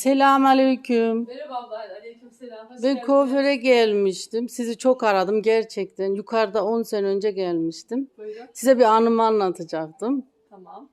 Selamünaleyküm. Merhaba abla, aleyküm selam. Hoş Ben geldin. kuaföre gelmiştim. Sizi çok aradım gerçekten. Yukarıda 10 sene önce gelmiştim. Buyurun. Size bir anımı anlatacaktım. Tamam.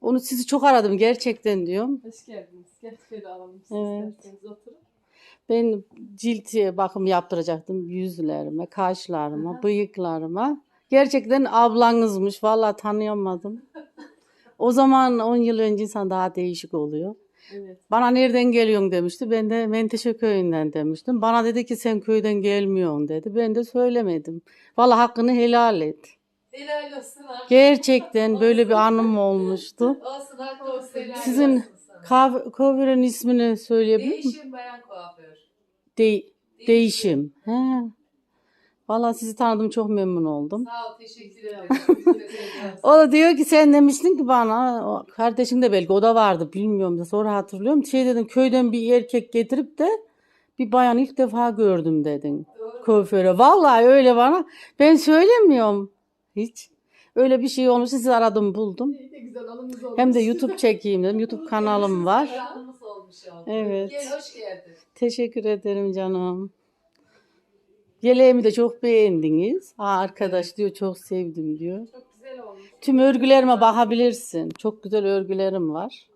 Onu sizi çok aradım gerçekten diyorum. Hoş geldiniz. Gel şöyle alalım siz Evet. isterseniz oturun. Ben ciltiye bakım yaptıracaktım yüzlerime, kaşlarıma, Aha. bıyıklarıma. Gerçekten ablanızmış. Vallahi tanıyamadım. O zaman 10 yıl önce insan daha değişik oluyor. Evet. Bana nereden geliyorsun demişti. Ben de Menteşe köyünden demiştim. Bana dedi ki sen köyden gelmiyorsun dedi. Ben de söylemedim. Vallahi hakkını helal et. Helal olsun ha. Gerçekten böyle bir anım olmuştu. Olsun hakkı olsun. helal Sizin olsun sana. Kahve, kuaförün ismini söyleyebilir miyim? Değişim bayan kuaför. De- değişim. He. Vallahi sizi tanıdım çok memnun oldum. Sağ ol, teşekkür ederim. O da diyor ki sen demiştin ki bana o kardeşin de belki o da vardı bilmiyorum da sonra hatırlıyorum. Şey dedim köyden bir erkek getirip de bir bayan ilk defa gördüm dedin. Kuaföre. Vallahi öyle bana. Ben söylemiyorum. Hiç. Öyle bir şey olmuş. Sizi aradım buldum. İyi de güzel olmuş. Hem de YouTube çekeyim dedim. YouTube kanalım var. Olmuş. Evet. Gel hoş geldin. Teşekkür ederim canım. Yeleğimi de çok beğendiniz. Ha, arkadaş diyor çok sevdim diyor. Çok güzel olmuş. Tüm örgülerime bakabilirsin. Çok güzel örgülerim var.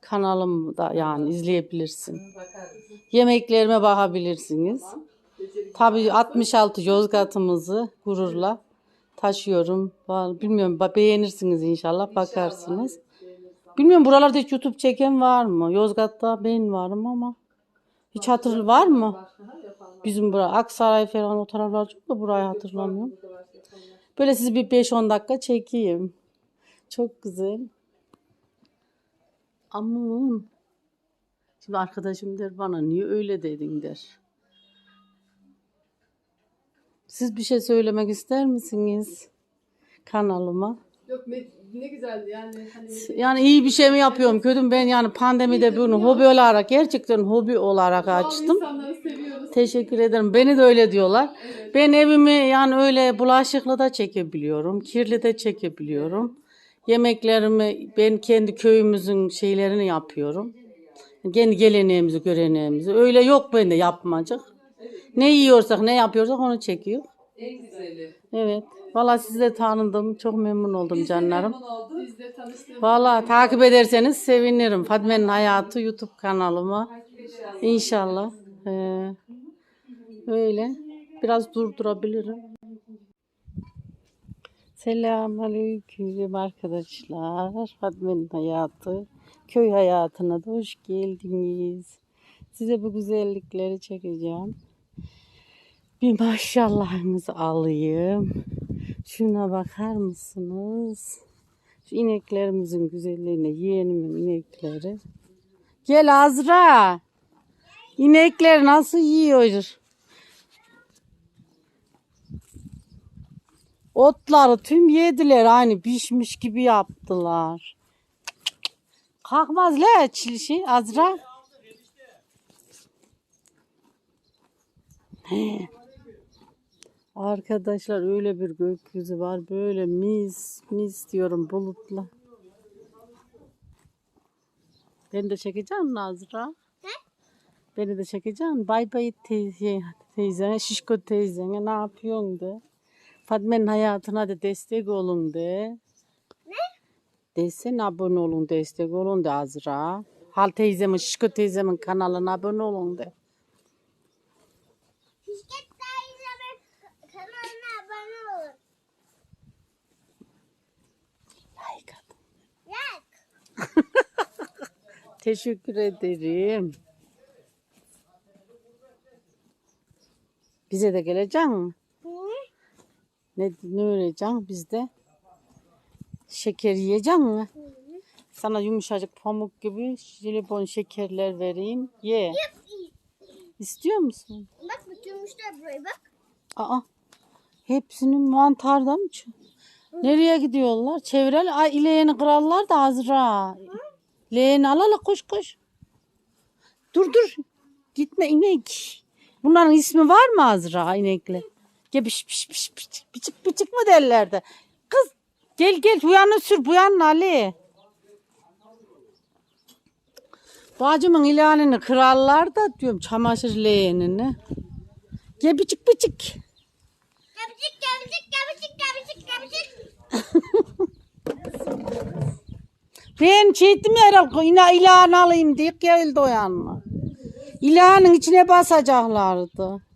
Kanalımda yani izleyebilirsin. Bakarız. Yemeklerime bakabilirsiniz. Tamam. Tabii 66 Yozgat'ımızı gururla taşıyorum. Bilmiyorum beğenirsiniz inşallah bakarsınız. Bilmiyorum buralarda hiç YouTube çeken var mı? Yozgat'ta ben varım ama hiç hatır var mı? Bizim bura Aksaray falan o taraflar çok da burayı hatırlamıyorum. Böyle sizi bir 5-10 dakika çekeyim. Çok güzel. Aman. Şimdi arkadaşım der bana niye öyle dedin der. Siz bir şey söylemek ister misiniz kanalıma? Yok ne, güzeldi yani. Hani Yani iyi bir şey mi yapıyorum kötü mü? Ben yani pandemide bunu hobi olarak gerçekten hobi olarak açtım. insanları seviyoruz. Teşekkür ederim. Beni de öyle diyorlar. Evet. Ben evimi yani öyle bulaşıklı da çekebiliyorum. Kirli de çekebiliyorum. Yemeklerimi ben kendi köyümüzün şeylerini yapıyorum. Kendi geleneğimizi, göreneğimizi. Öyle yok bende yapmacık. Ne yiyorsak, ne yapıyorsak onu çekiyor. En güzeli. Evet. Vallahi sizi de tanıdım. Çok memnun oldum canlarım. Biz tanıştığımız Vallahi takip ederseniz sevinirim. Fatme'nin Hayatı YouTube kanalıma. inşallah. İnşallah. Ee, öyle. Biraz durdurabilirim. Selamünaleyküm arkadaşlar. Fatma'nın hayatı. Köy hayatına da hoş geldiniz. Size bu güzellikleri çekeceğim. Bir maşallahınızı alayım. Şuna bakar mısınız? Şu ineklerimizin güzelliğine, yeğenimin inekleri. Gel Azra. İnekler nasıl yiyor? Otları tüm yediler aynı pişmiş gibi yaptılar. Kalkmaz la çilişi Azra. He. Arkadaşlar öyle bir gökyüzü var böyle mis mis diyorum bulutla. Beni de çekeceğim Nazra. Beni de çekeceksin. Bay bay teyze, teyzene, şişko teyzene ne yapıyorsun de. Fatme'nin hayatına da destek olun de. Ne? Desene abone olun, destek olun de Azra. Hal teyzemin, şişko teyzemin kanalına abone olun de. Bisiklet teyzemin kanalına abone olun. Like atın. Like. Teşekkür ederim. Bize de gelecek mi? Hı? Ne, ne öğreneceksin bizde? Şeker yiyecek mi? Sana yumuşacık pamuk gibi jelibon şekerler vereyim. Ye. İstiyor musun? Bak bütünmüşler burayı bak. Aa, hepsinin mantarda mı? çı- Nereye gidiyorlar? Çevrel. Ay ileğeni krallar da Azra. Leğeni al al koş koş. Dur dur. Gitme inek. Bunların ismi var mı Azra inekle? Gel piş piş piş piş. Piçik piçik mi derler de. Kız gel gel bu yana sür bu yana Ali. Bacımın ilanını krallar da diyorum çamaşır leğenini. Gel bıcık bıcık. Kapıcık kapıcık kapıcık kapıcık kapıcık. Ben çektim herhalde ina ilan alayım diye geldi o yanına. İlanın içine basacaklardı.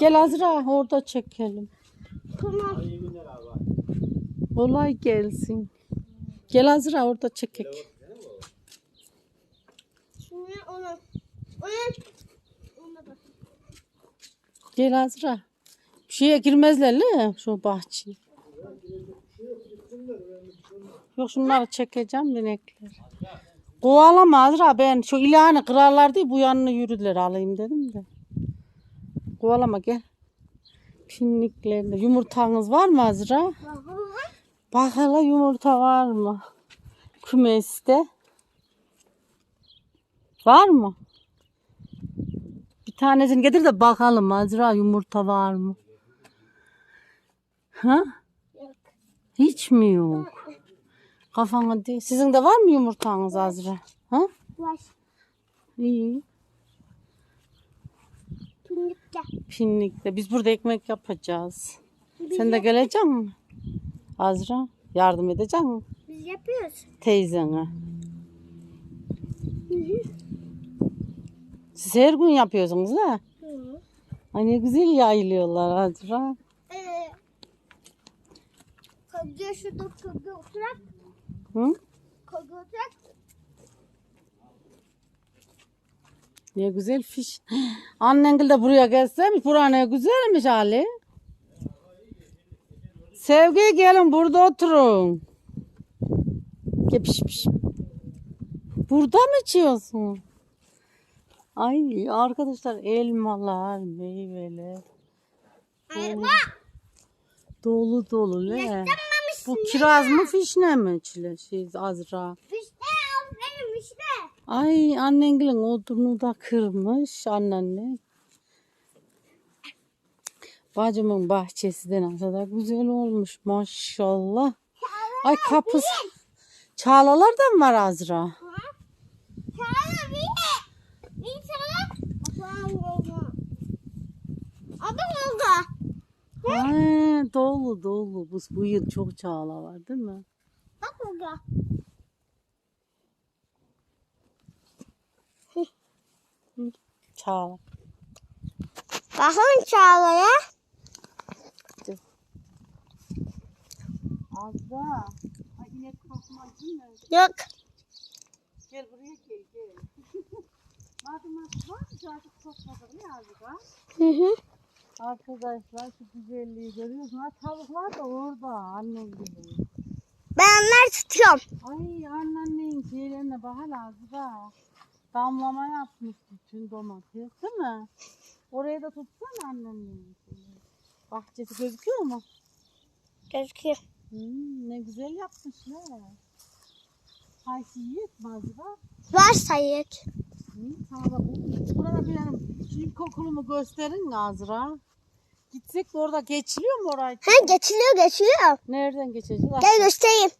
Gel Azra orada çekelim. Tamam. Kolay gelsin. Gel Azra orada çekek. Şimdi onu. Onu. Ona. Gel Azra. Bir şeye girmezler mi şu bahçeye? Yok şunları çekeceğim dinekler. Kovalama Azra ben şu ilanı kırarlar diye bu yanına yürüdüler alayım dedim de. Kovalama gel. Pinliklerinde. Yumurtanız var mı Azra? Bak hala yumurta var mı? Kümeste. Var mı? Bir tanesini getir de bakalım Azra yumurta var mı? Ha? Yok. Hiç mi yok? Kafana değil. Sizin de var mı yumurtanız Azra? Ha? Var. İyi. Pinlikte. Pinlikte. Biz burada ekmek yapacağız. Sen de gelecek misin? Azra yardım edecek misin? Biz yapıyoruz. Teyzene. Siz her gün yapıyorsunuz ha? Hı. Ay ne güzel yayılıyorlar Azra. Ee, koca şurada koca oturak. Hı? Koca oturak. Ne güzel fiş. Annen de buraya gelseymiş. Bura ne güzelmiş Ali. Sevgi gelin burada oturun. Gel piş. Burada mı içiyorsun? Ay arkadaşlar elmalar, meyveler. Elma. Dolu dolu le. Bu kiraz mı fişne mi çile şey Azra? İşte aferin işte. Ay annengelin odunu da kırmış anneanne. Bacımın bahçesi de nasıl da güzel olmuş maşallah. Ay kapısı. Çağlalar da mı var Azra? Ay, dolu dolu. Bu, bu yıl çok çağla var değil mi? Bak oldu. Çağla. Bakın Çağla'ya. Azra. Ay inek değil mi? Yok. Gel buraya gel gel. Madem var mı çocuk sokmadık ne Azra? Hı hı. Arkadaşlar şu güzelliği görüyorsun. Ha, tavuklar da orada annem gibi. Ben onları tutuyorum. Ay anneannenin şeylerine bak hala Azra. Damlama yapmış bütün domates değil mi? Oraya da tutsana şeyini. Bahçesi gözüküyor mu? Gözüküyor. Hmm, ne güzel yapmışlar. Haysi yiyek mi Azra? Var sayık. Sana bak. Burada benim şu ilkokulumu gösterin Azra? Gitsek de orada geçiliyor mu orayı? Ha geçiliyor geçiliyor. Nereden geçeceğiz? Gel göstereyim.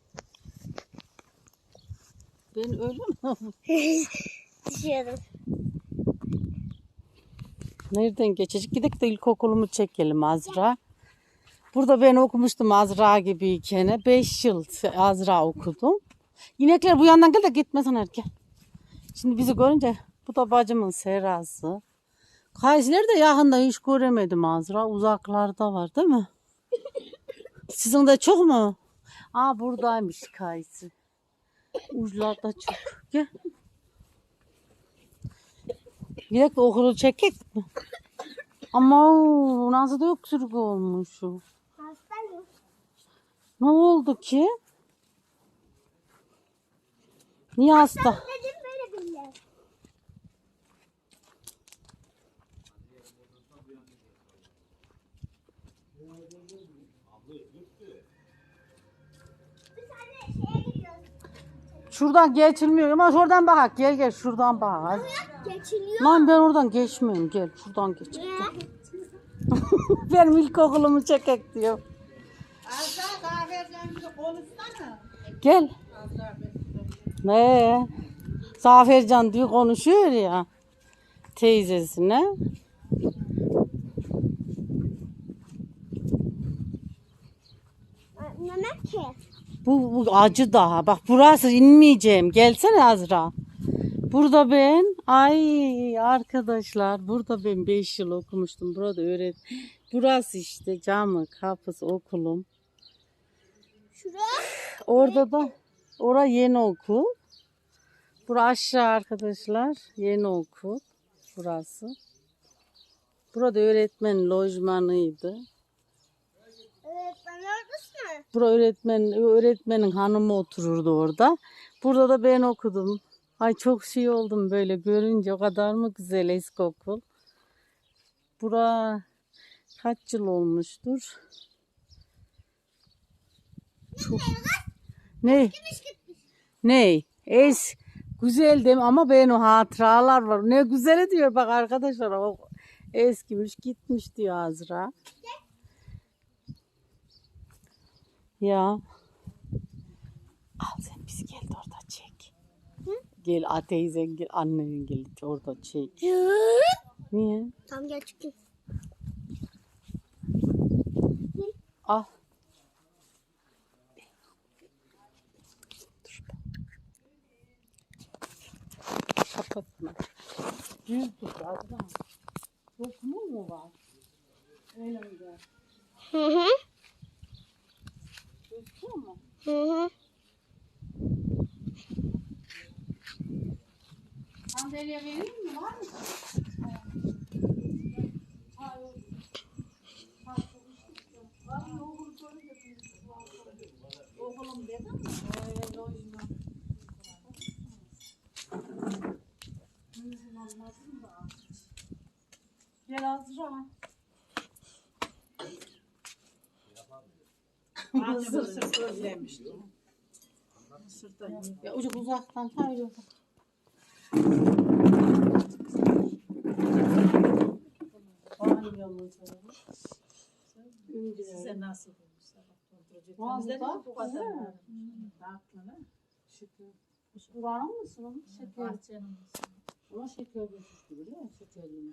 Ben öyle mi? Düşüyorum. Nereden geçecek? Gidek de ilkokulumu çekelim Azra. Burada ben okumuştum Azra gibiyken. 5 yıl Azra okudum. İnekler bu yandan gel de gitmesin erken. Şimdi bizi görünce bu da bacımın serası. Kaysileri de yakında hiç göremedim Azra. Uzaklarda var değil mi? Sizin de çok mu? Aa buradaymış kayısı. Uçlarda çok. Gel. Bir dakika okulu çekek mi? Ama nasıl da öksürük olmuş o. Hastayım. Ne oldu ki? Niye hasta? Dedim böyle bile. Şuradan geçilmiyor ama şuradan bak. Gel gel şuradan bak. Geçiliyor. Lan ben oradan geçmiyorum. Gel şuradan geç. Niye? Benim ilkokulumu çekek diyor. Gel. Ne? Zafercan diyor konuşuyor ya teyzesine. Mehmet ki. Bu, bu acı daha. Bak burası inmeyeceğim. Gelsene Azra. Burada ben ay arkadaşlar burada ben 5 yıl okumuştum. Burada öğret. Burası işte camı kapısı okulum. Şura. Orada da ora yeni okul. Burası aşağı arkadaşlar. Yeni okul. Burası. Burada öğretmen lojmanıydı. Evet ben oradasın. Bura öğretmen, öğretmenin hanımı otururdu orada. Burada da ben okudum. Ay çok şey oldum böyle görünce o kadar mı güzel eski okul. Bura kaç yıl olmuştur? Çok. Ne? Ne? Es güzel dem ama ben o hatıralar var. Ne güzel diyor bak arkadaşlar o eskimiş gitmiş diyor Azra. Ya. Al sen biz gel de orada çek. Gel a teyzen gel annen gel orada çek. Niye? Tam gel çıkayım. Al. Dur ben. Kapatma. Düz tut Azra. Dokuma mu var? Öyle mi? Hı hı. Gözüküyor mu? Hı hı. Sandalye vereyim mi? Var mı? Oğlum dedim mi? Ee, lojman. Anladım da. Gel Azra. Mısır özlemiştim. Mısır'da Ya ucu uzaktan hayır. Size nasıl olmuş? Vallahi bak, bu kadar. değil mi? Aklına. Şeker. Kullanır mısın? Şeker. Bahçenin. Ama şeker düşüştü biliyor musun? Şekerli.